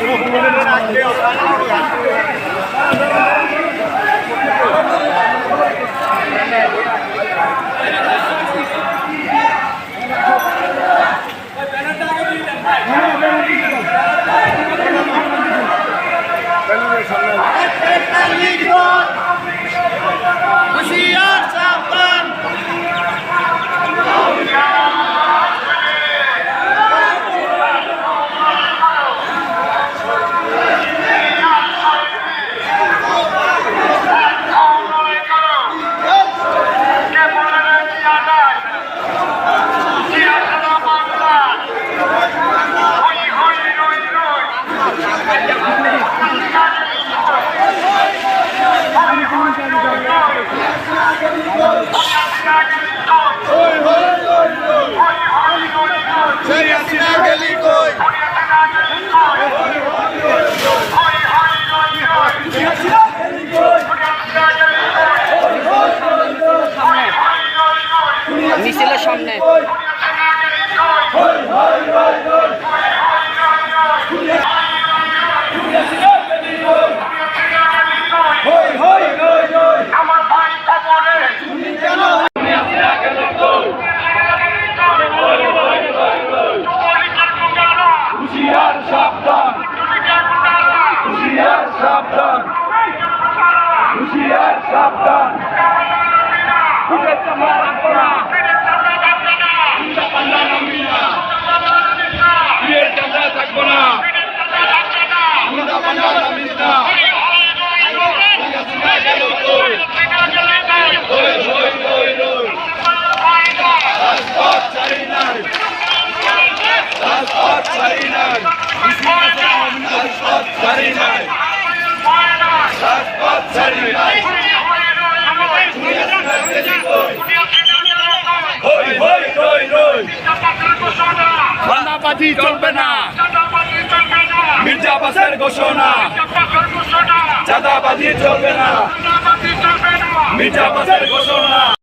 হুশিয়ার মিছিলের সামনে আমার হুশিয়ার সাবধান খানাবাজি চলবে না। মির্জা ঘোষণা। চাঁদাবাজি চলবে না। মির্জা বাসের ঘোষণা।